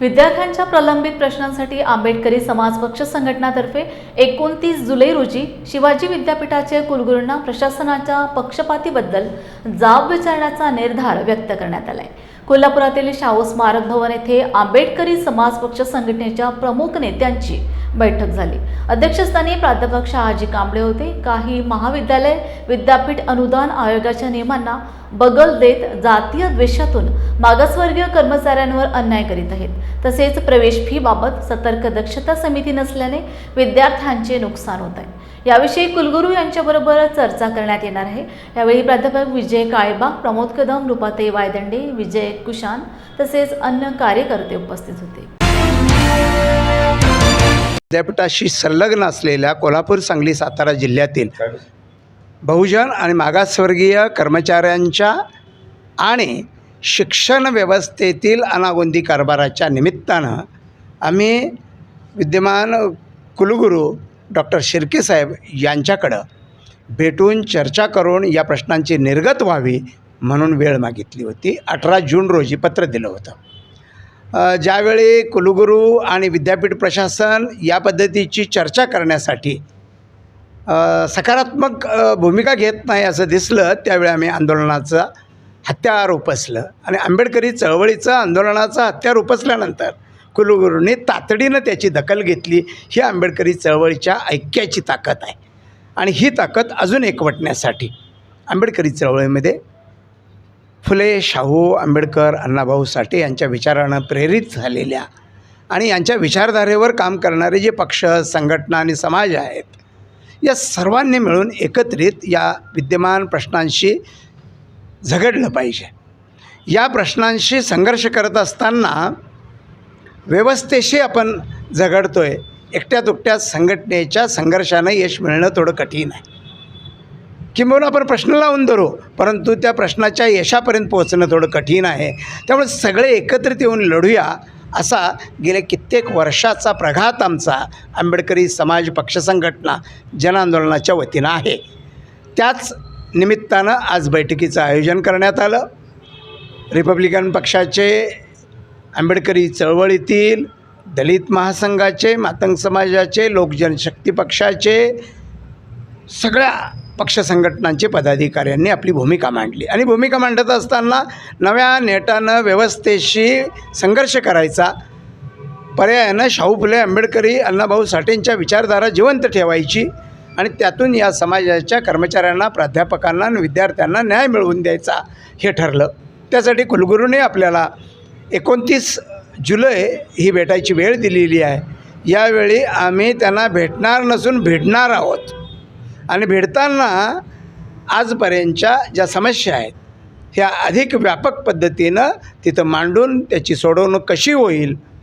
विद्यार्थ्यांच्या प्रलंबित प्रश्नांसाठी आंबेडकरी समाज पक्ष संघटनातर्फे एकोणतीस जुलै रोजी शिवाजी विद्यापीठाचे कुलगुरूंना प्रशासनाच्या पक्षपातीबद्दल जाब विचारण्याचा निर्धार व्यक्त करण्यात आलाय. कोल्हापुरातील शाहू स्मारक भवन येथे आंबेडकरी समाज पक्ष संघटनेच्या प्रमुख नेत्यांची बैठक झाली. अध्यक्षस्थानी प्राध्यापक शहाजी कांबळे होते. काही महाविद्यालय विद्यापीठ अनुदान आयोगाच्या नियमांना बगल देत जातीय द्वेषातून मागासवर्गीय कर्मचाऱ्यांवर अन्याय करीत आहेत. तसेच प्रवेश फी बाबत सतर्क दक्षता समिती नसल्याने विद्यार्थ्यांचे नुकसान होत आहे. याविषयी कुलगुरू यांच्याबरोबर चर्चा करण्यात येणार आहे. यावेळी प्राध्यापक विजय काळेबा प्रमोद कदम रुपाते वायदंडे विजय कुशान तसेच अन्य कार्यकर्ते उपस्थित होते. विद्यापीठाशी संलग्न असलेल्या कोल्हापूर सांगली सातारा जिल्ह्यातील बहुजन आणि मागासवर्गीय कर्मचाऱ्यांच्या आणि शिक्षण व्यवस्थेतील अनागोंदी कारभाराच्या निमित्तानं आम्ही विद्यमान कुलगुरू डॉक्टर शिर्के साहेब यांच्याकडं भेटून चर्चा करून या प्रश्नांची निर्गत व्हावी म्हणून वेळ मागितली होती. अठरा जून रोजी पत्र दिलं होतं. ज्यावेळी कुलगुरू आणि विद्यापीठ प्रशासन या पद्धतीची चर्चा करण्यासाठी सकारात्मक भूमिका घेत नाही असं दिसलं त्यावेळी आम्ही आंदोलनाचं हत्यार उपसलं आणि आंबेडकरी चळवळीचं आंदोलनाचं हत्यार उपसल्यानंतर कुलगुरूंनी तातडीनं त्याची दखल घेतली. ही आंबेडकरी चळवळीच्या ऐक्याची ताकद आहे. आणि ही ताकद अजून एकवटण्यासाठी आंबेडकरी चळवळीमध्ये फुले शाहू आंबेडकर अण्णाभाऊ साठे यांच्या विचारानं प्रेरित झालेल्या आणि यांच्या विचारधारेवर काम करणारे जे पक्ष संघटना आणि समाज आहेत या सर्वांनी मिळून एकत्रित या विद्यमान प्रश्नांशी झगडलं पाहिजे. या प्रश्नांशी संघर्ष करत असताना व्यवस्थेशी आपण झगडतो आहे एकट्या दुकट्या संघटनेच्या संघर्षानं यश मिळणं थोडं कठीण आहे. किंबहुना आपण प्रश्न लावून धरू परंतु त्या प्रश्नाच्या यशापर्यंत पोहोचणं थोडं कठीण आहे. त्यामुळे सगळे एकत्रित येऊन लढूया असा गेल्या कित्येक वर्षाचा प्रघात आमचा आंबेडकरी समाज पक्ष संघटना जनआंदोलनाच्या वतीनं आहे. त्याच निमित्तानं आज बैठकीचं आयोजन करण्यात आलं. रिपब्लिकन पक्षाचे आंबेडकरी चळवळीतील दलित महासंघाचे मातंग समाजाचे लोकजनशक्ती पक्षाचे सगळ्या पक्ष संघटनांचे पदाधिकाऱ्यांनी आपली भूमिका मांडली. आणि भूमिका मांडत असताना नव्या नेटानं व्यवस्थेशी संघर्ष करायचा पर्यायानं शाहू फुले आंबेडकरी अण्णाभाऊ साठेंच्या विचारधारा जिवंत ठेवायची आणि त्यातून या समाजाच्या कर्मचाऱ्यांना प्राध्यापकांना आणि विद्यार्थ्यांना न्याय मिळवून द्यायचा हे ठरलं. त्यासाठी कुलगुरूने आपल्याला एकोणतीस जुलै ही भेटायची वेळ दिलेली आहे. यावेळी आम्ही त्यांना भेटणार नसून भेटणार आहोत. आणि भेटताना आजपर्यंतच्या ज्या समस्या आहेत ह्या अधिक व्यापक पद्धतीनं तिथं मांडून त्याची सोडवणूक कशी होईल